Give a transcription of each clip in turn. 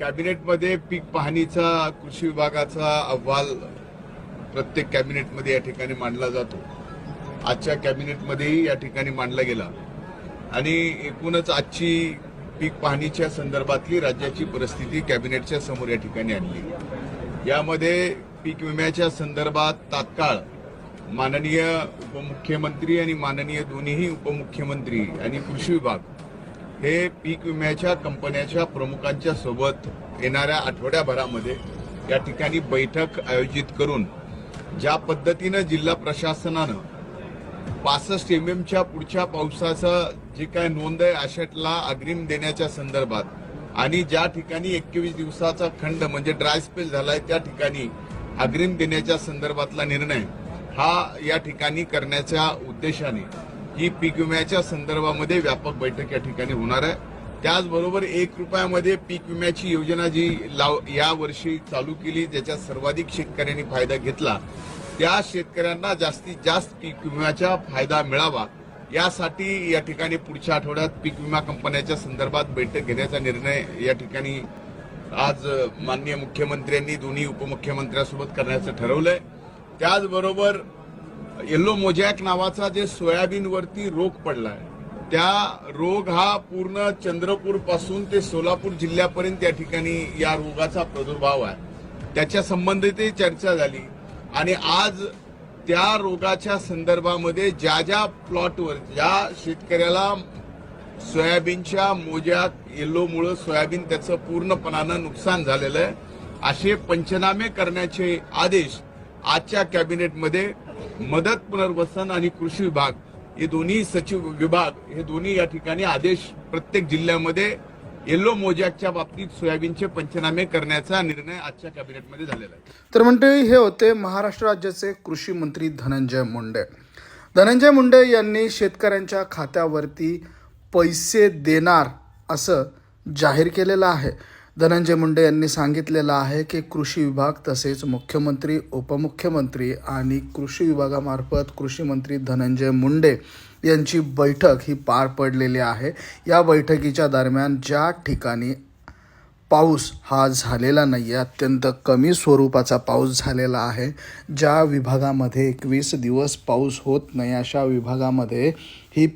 कॅबिनेटमध्ये पीक पाहणीचा कृषी विभागाचा अहवाल प्रत्येक कॅबिनेटमध्ये या ठिकाणी मांडला जातो. आजच्या कॅबिनेटमध्येही या ठिकाणी मांडला गेला. आणि एकूणच आजची पीक पाहणीच्या संदर्भातली राज्याची परिस्थिती कॅबिनेटच्या समोर या ठिकाणी आणली. यामध्ये पीक विम्याच्या संदर्भात तात्काळ माननीय उपमुख्यमंत्री आणि माननीय दोन्हीही उपमुख्यमंत्री आणि कृषी विभाग हे पीक विम्याच्या कंपन्याच्या प्रमुखांच्या सोबत येणाऱ्या आठवड्याभरामध्ये या ठिकाणी बैठक आयोजित करून ज्या पद्धतीनं जिल्हा प्रशासनानं पासष्ट एम एमच्या पुढच्या पावसाचं जे काय नोंद आहे आशेटला अग्रिम देण्याच्या संदर्भात आणि ज्या ठिकाणी एकवीस दिवसाचा खंड म्हणजे ड्राय स्पेल झालाय त्या ठिकाणी अग्रिम देण्याच्या संदर्भातला निर्णय हा या ठिकाणी करण्याच्या उद्देशाने ही पीक विम्याच्या संदर्भामध्ये व्यापक बैठक या ठिकाणी होणार आहे. त्याचबरोबर एक रुपयामध्ये पीक विम्याची योजना जी लाव या वर्षी चालू केली ज्याच्या सर्वाधिक शेतकऱ्यांनी फायदा घेतला त्या शेतकऱ्यांना जास्तीत जास्त पीक विम्याचा फायदा मिळावा यासाठी या ठिकाणी पुढच्या आठवड्यात पीक विमा कंपन्याच्या संदर्भात बैठक घेण्याचा निर्णय या ठिकाणी आज माननीय मुख्यमंत्र्यांनी दोन्ही उपमुख्यमंत्र्यांसोबत करण्याचं ठरवलंय. त्याचबरोबर येल्लो मोजॅक नावाचा जे सोयाबीनवरती रोग पडलाय त्या रोग हा पूर्ण चंद्रपूरपासून ते सोलापूर जिल्ह्यापर्यंत या ठिकाणी या रोगाचा प्रादुर्भाव आहे. त्याच्या संबंधितही चर्चा झाली आणि आज त्या रोगाच्या संदर्भामध्ये ज्या ज्या प्लॉटवर ज्या शेतकऱ्याला सोयाबीनच्या मोज्यात येल्लोमुळं सोयाबीन त्याचं पूर्णपणानं नुकसान झालेलं आहे असे पंचनामे करण्याचे आदेश आजच्या कॅबिनेटमध्ये मदत पुनर्वसन आणि कृषी विभाग हे दोन्ही सचिव विभाग हे दोन्ही या ठिकाणी आदेश प्रत्येक जिल्ह्यामध्ये येल्लो मोजॅकच्या बाबतीत सोयाबीनचे पंचनामे करण्याचा निर्णय आजच्या कॅबिनेटमध्ये झालेला आहे. तर मंडळी हे होते महाराष्ट्र राज्याचे कृषी मंत्री धनंजय मुंडे. धनंजय मुंडे यांनी शेतकऱ्यांच्या खात्यावरती पैसे देणार असं जाहीर केलेलं आहे. धनंजय मुंडे यांनी सांगितलेलं आहे की कृषी विभाग तसेच मुख्यमंत्री उपमुख्यमंत्री आणि कृषी विभागामार्फत कृषी मंत्री धनंजय मुंडे यांची बैठक ही पार पडलेली आहे. या बैठकीच्या दरम्यान ज्या ठिकाणी पाऊस हा झालेला नाही आहे अत्यंत कमी स्वरूपाचा पाऊस झालेला आहे. ज्या विभागामध्ये एकवीस दिवस पाऊस होत नाही अशा विभागामध्ये ही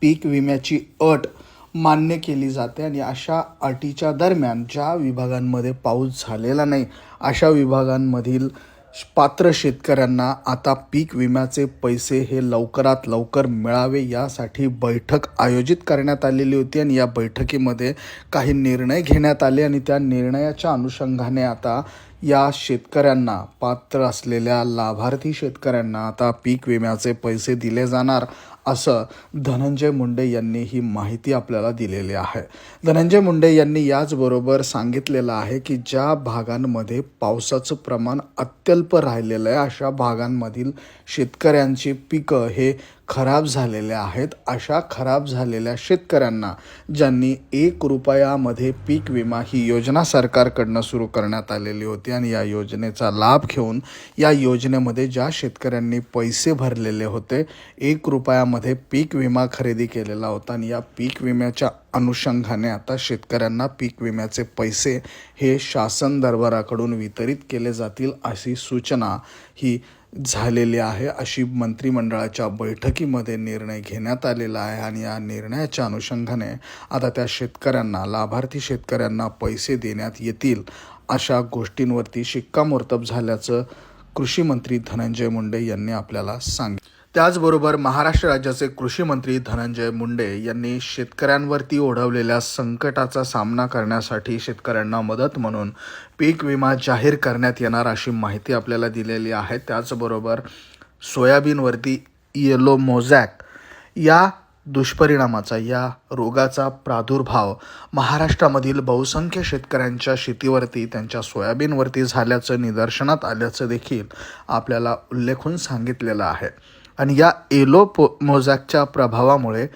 पीक विम्याची अट मान्य केली जाते आणि अशा अटीच्या दरम्यान ज्या विभागांमध्ये पाऊस झालेला नाही अशा विभागांमधील पात्र शेतकऱ्यांना आता पीक विम्याचे पैसे हे लवकरात लवकर मिळावे यासाठी बैठक आयोजित करण्यात आलेली होती आणि या बैठकीमध्ये काही निर्णय घेण्यात आले आणि त्या निर्णयाच्या अनुषंगाने आता या शेतकऱ्यांना पात्र असलेल्या लाभार्थी शेतकऱ्यांना आता पीक विम्याचे पैसे दिले जाणार असं धनंजय मुंडे यांनी ही माहिती आपल्याला दिलेली आहे. धनंजय मुंडे यांनी याचबरोबर सांगितलेलं आहे की ज्या भागांमध्ये पावसाचं प्रमाण अत्यल्प राहिलेलं आहे अशा भागांमधील शेतकऱ्यांची पिकं हे खराब झालेल्या आहेत अशा खराब झालेल्या शेतकऱ्यांना ज्यांनी एक रुपयामध्ये पीक विमा ही योजना सरकारकडनं सुरू करण्यात आलेली होती आणि या योजनेचा लाभ घेऊन या योजनेमध्ये ज्या शेतकऱ्यांनी पैसे भरलेले होते एक रुपयामध्ये पीक विमा खरेदी केलेला होता आणि या पीक विम्याच्या अनुषंगाने आता शेतकऱ्यांना पीक विम्याचे पैसे हे शासन दरबाराकडून वितरित केले जातील अशी सूचना ही झालेली आहे अशी मंत्रिमंडळाच्या बैठकीमध्ये निर्णय घेण्यात आलेला आहे आणि या निर्णयाच्या अनुषंगाने आता त्या शेतकऱ्यांना लाभार्थी शेतकऱ्यांना पैसे देण्यात येतील अशा गोष्टींवरती शिक्कामोर्तब झाल्याचं कृषी मंत्री धनंजय मुंडे यांनी आपल्याला सांगितलं. त्याचबरोबर महाराष्ट्र राज्याचे कृषी मंत्री धनंजय मुंडे यांनी शेतकऱ्यांवरती ओढवलेल्या संकटाचा सामना करण्यासाठी शेतकऱ्यांना मदत म्हणून पीक विमा जाहीर करण्यात येणार अशी माहिती आपल्याला दिलेली आहे. त्याचबरोबर सोयाबीनवरती येलो मोझॅक या दुष्परिणामाचा या रोगाचा प्रादुर्भाव महाराष्ट्रामधील बहुसंख्य शेतकऱ्यांच्या शेतीवरती त्यांच्या सोयाबीनवरती झाल्याचं निदर्शनात आल्याचं देखील आपल्याला उल्लेखून सांगितलेलं आहे. आणि या एलो पो मोझॅकच्या प्रभावामुळे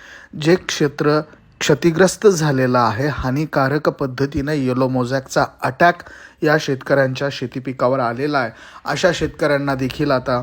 जे क्षेत्र क्षतिग्रस्त झालेलं आहे हानिकारक पद्धतीने येलो मोझॅकचा अटॅक या शेतकऱ्यांच्या शेतीपिकावर आलेला आहे. अशा शेतकऱ्यांना देखील आता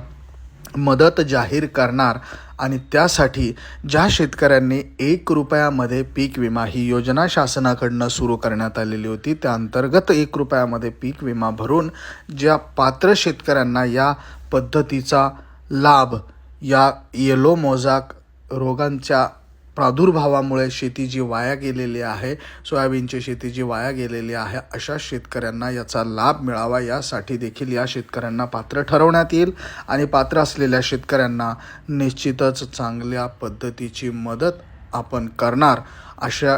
मदत जाहीर करणार आणि त्यासाठी ज्या शेतकऱ्यांनी एक रुपयामध्ये पीक विमा ही योजना शासनाकडनं सुरू करण्यात आलेली होती त्या अंतर्गत एक रुपयामध्ये पीक विमा भरून ज्या पात्र शेतकऱ्यांना या पद्धतीचा लाभ या येलो मोजाक रोगांच्या प्रादुर्भावामुळे शेती जी वाया गेलेली आहे सोयाबीनची शेती जी वाया गेलेली आहे अशा शेतकऱ्यांना याचा लाभ मिळावा यासाठी देखील या शेतकऱ्यांना पात्र ठरवण्यात येईल आणि पात्र असलेल्या शेतकऱ्यांना निश्चितच चांगल्या पद्धतीची मदत आपण करणार. अशा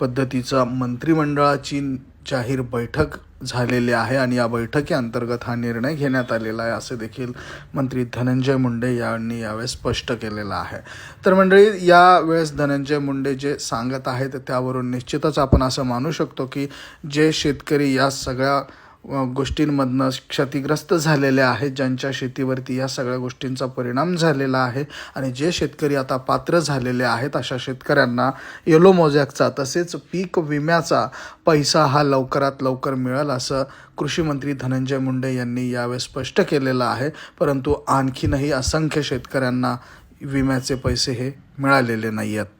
पद्धतीचं मंत्रिमंडळाची जाहीर बैठक झालेले आहे आणि या बैठकीअंतर्गत हा निर्णय घेण्यात आलेला आहे असे देखील मंत्री धनंजय मुंडे यांनी यावेळेस स्पष्ट केलेलं आहे. तर मंडळी यावेळेस धनंजय मुंडे जे सांगत आहेत त्यावरून निश्चितच आपण असं मानू शकतो की जे शेतकरी या सगळ्या गोष्टींमधनं क्षतिग्रस्त झालेले आहेत ज्यांच्या शेतीवरती या सगळ्या गोष्टींचा परिणाम झालेला आहे. आणि जे शेतकरी आता पात्र झालेले आहेत अशा शेतकऱ्यांना येलो मोजॅकचा तसेच पीक विम्याचा पैसा हा लवकरात लवकर मिळेल असं कृषी मंत्री धनंजय मुंडे यांनी यावेळेस स्पष्ट केलेलं आहे. परंतु आणखीनही असंख्य शेतकऱ्यांना विम्याचे पैसे हे मिळालेले नाही आहेत